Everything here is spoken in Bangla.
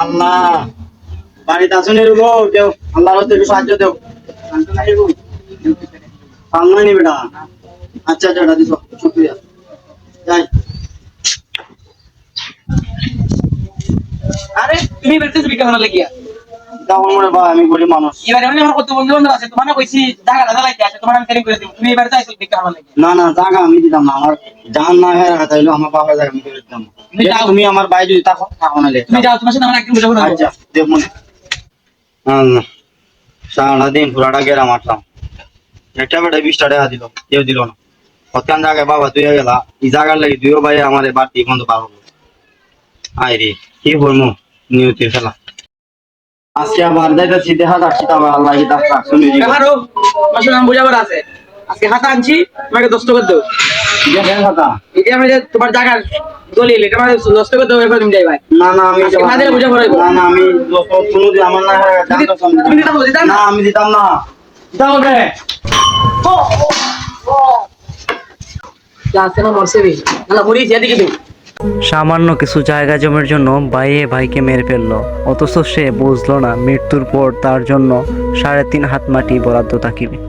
আল্লাহ, বাড়িতে আসুন এরকম কেউ আল্লাহর হতে সাহায্য দেও। সামনে নি বেটা? আচ্ছা আচ্ছা দাদি শুক্রিয়া। যাই। আরে, তুমি বেরতেছো বিকাশ লাগিয়া? তেমন মনে ভাই আমি গরিব মানুষ। এবারে মানে আমার কত বন্ধু বান্ধব আছে তোমার না কইছি জায়গা দাদা লাইতে আছে তোমার আমি করে দিব তুমি এবারে যাইছো না না জায়গা আমি দিতাম না আমার জান না আমার বাবার জায়গা আমি করে দিতাম। তুমি। তুমি আমার ভাই যদি থাকো থাকো না তুমি যাও তোমার সাথে আমার একদিন বুঝাবো না আচ্ছা মনে। সারাদিন পুরাটা গেরা মারলাম একটা বেটা বিশটা টাকা দিল কেউ দিল না। কতক্ষণ জায়গায় বাবা তুই গেলা। এই জায়গার লাগি দুইও ভাই আমার বাড়তি তো পারব আয় রে কি বলব? নিয়তির খেলা আজকে আবার যাইতেছি দেখা যাচ্ছি তবে আল্লাহ কিতাব শুনে তোমার সাথে আমি বুঝাবার আছে। আজকে হাতা আনছি তোমাকে দশ টাকা দেবো এটা আমি যে তোমার জায়গার দলিল এটা মানে দশ টাকা দেবো এবার তুমি যাই ভাই না না আমি না। দিলে বুঝে পড়াইবো। না না আমি শুনো যে আমার না। তুমি দিতাম না? না। আমি দিতাম না। দিতাম আজকে আমার মরছে রে। না মরিস এদিকে দেবো সামান্য কিছু জায়গা জমির জন্য ভাইয়ে ভাইকে মেরে ফেলল। অথচ সে বুঝল না মৃত্যুর পর তার জন্য সাড়ে তিন হাত মাটি বরাদ্দ থাকিবে।